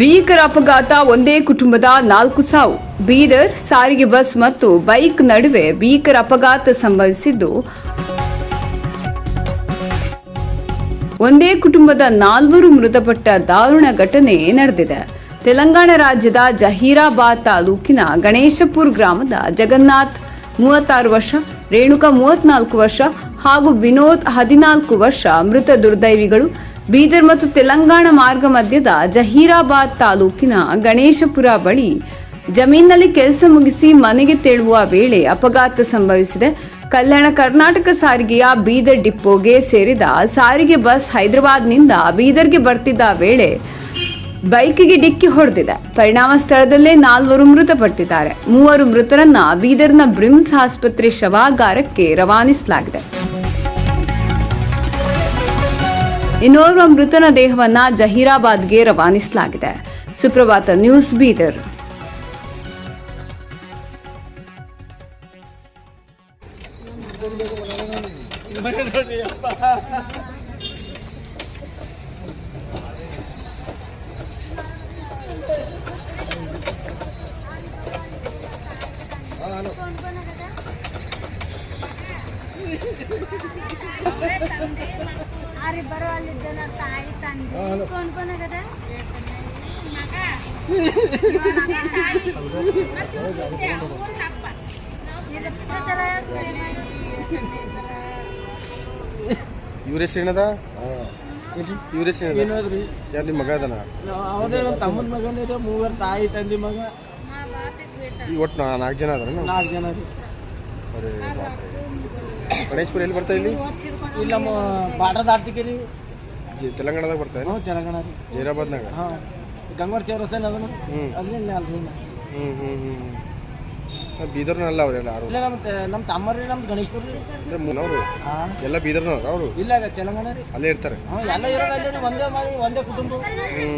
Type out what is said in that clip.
ಭೀಕರ ಅಪಘಾತ ಒಂದೇ ಕುಟುಂಬದ ನಾಲ್ಕು ಸಾವು. ಬೀದರ್, ಸಾರಿಗೆ ಬಸ್ ಮತ್ತು ಬೈಕ್ ನಡುವೆ ಭೀಕರ ಅಪಘಾತ ಸಂಭವಿಸಿದ್ದು ಒಂದೇ ಕುಟುಂಬದ ನಾಲ್ವರು ಮೃತಪಟ್ಟ ದಾರುಣ ಘಟನೆ ನಡೆದಿದೆ. ತೆಲಂಗಾಣ ರಾಜ್ಯದ ಜಹೀರಾಬಾದ್ ತಾಲೂಕಿನ ಗಣೇಶಪುರ್ ಗ್ರಾಮದ ಜಗನ್ನಾಥ್, ಮೂವತ್ತಾರು ವರ್ಷ, ರೇಣುಕಾ ಮೂವತ್ನಾಲ್ಕು ವರ್ಷ ಹಾಗೂ ವಿನೋದ್ ಹದಿನಾಲ್ಕು ವರ್ಷ ಮೃತ ದುರ್ದೈವಿಗಳು ಬೀದರ್ ಮತ್ತು ತೆಲಂಗಾಣ ಮಾರ್ಗ ಮಧ್ಯದ ಜಹೀರಾಬಾದ್ ತಾಲೂಕಿನ ಗಣೇಶಪುರ ಬಳಿ ಜಮೀನಿನಲ್ಲಿ ಕೆಲಸ ಮುಗಿಸಿ ಮನೆಗೆ ತೆರಳುವ ವೇಳೆ ಅಪಘಾತ ಸಂಭವಿಸಿದೆ. ಕಲ್ಯಾಣ ಕರ್ನಾಟಕ ಸಾರಿಗೆಯ ಬೀದರ್ ಡಿಪೋಗೆ ಸೇರಿದ ಸಾರಿಗೆ ಬಸ್ ಹೈದರಾಬಾದ್ನಿಂದ ಬೀದರ್ಗೆ ಬರ್ತಿದ್ದ ವೇಳೆ ಬೈಕಿಗೆ ಡಿಕ್ಕಿ ಹೊಡೆದಿದೆ. ಪರಿಣಾಮ ಸ್ಥಳದಲ್ಲೇ ನಾಲ್ವರು ಮೃತಪಟ್ಟಿದ್ದಾರೆ. ಮೂವರು ಮೃತರನ್ನ ಬೀದರ್ನ ಬ್ರಿಮ್ಸ್ ಆಸ್ಪತ್ರೆ ಶವಾಗಾರಕ್ಕೆ ರವಾನಿಸಲಾಗಿದೆ. ಇನ್ನೋರ್ವ ಮೃತನ ದೇಹವನ್ನ ಜಹೀರಾಬಾದ್ಗೆ ರವಾನಿಸಲಾಗಿದೆ. ಸುಪ್ರಭಾತ ನ್ಯೂಸ್ ಬೀದರ್. ತಾಯಿ ಮಗ ಯಾರು ಮಗ ಅದನ? ಅವನೇ ನಮ್ಮ ತಮ್ಮನ ಮಗನೇ ರೀ ತಾಯಿ ತಂದೆ ಮಗ. ಒಟ್ಟು ನಾಲ್ಕು ಜನ ಅದ್ರ ನಾಲ್ಕು ಜನ ರೀ. ಗಣೇಶ್ಪುರ ಎಲ್ಲಿ ಬರ್ತಾ ಇಲ್ಲಿ? ಇಲ್ಲಿ ನಮ್ಮ ಬಾರ್ಡರ್ ದಾಟ್ತಿಕೆ ರೀ ತೆಲಂಗಾಣದಾಗ ಬರ್ತಾ ಹ್ಞೂ ತೆಲಂಗಾಣ ರೀ ಜೈರಾಬಾದ್ನಾಗ? ಹಾಂ. ಗಂಗೋರ್ ಚೌರಸ್ತಾನ ಅದನ್ನು? ಹ್ಞೂ ಅಲ್ಲಿ ಅಲ್ರಿ ಹ್ಞೂ ಹ್ಞೂ ಹ್ಞೂ ಬೀದರ್ನಲ್ಲ ಅವರೆಲ್ಲ ಯಾರು? ಇಲ್ಲ ನಮ್ಮ ತೆ- ನಮ್ಮ ತಮ್ಮ ರೀ ನಮ್ಮ ಗಣೇಶ್ಪುರ ರೀ ಅವರು? ಹಾಂ. ಎಲ್ಲ ಬೀದರ್ನವ್ರು ಅವರು? ಇಲ್ಲ ಈಗ ತೆಲಂಗಾಣ ರೀ ಅಲ್ಲೇ ಇರ್ತಾರೆ? ಹಾಂ ಎಲ್ಲ ಇರೋದು ಅಲ್ಲೇ ರೀ ಒಂದೇ ಮಾಡಿ ಒಂದೇ ಕುಟುಂಬ. ಹ್ಞೂ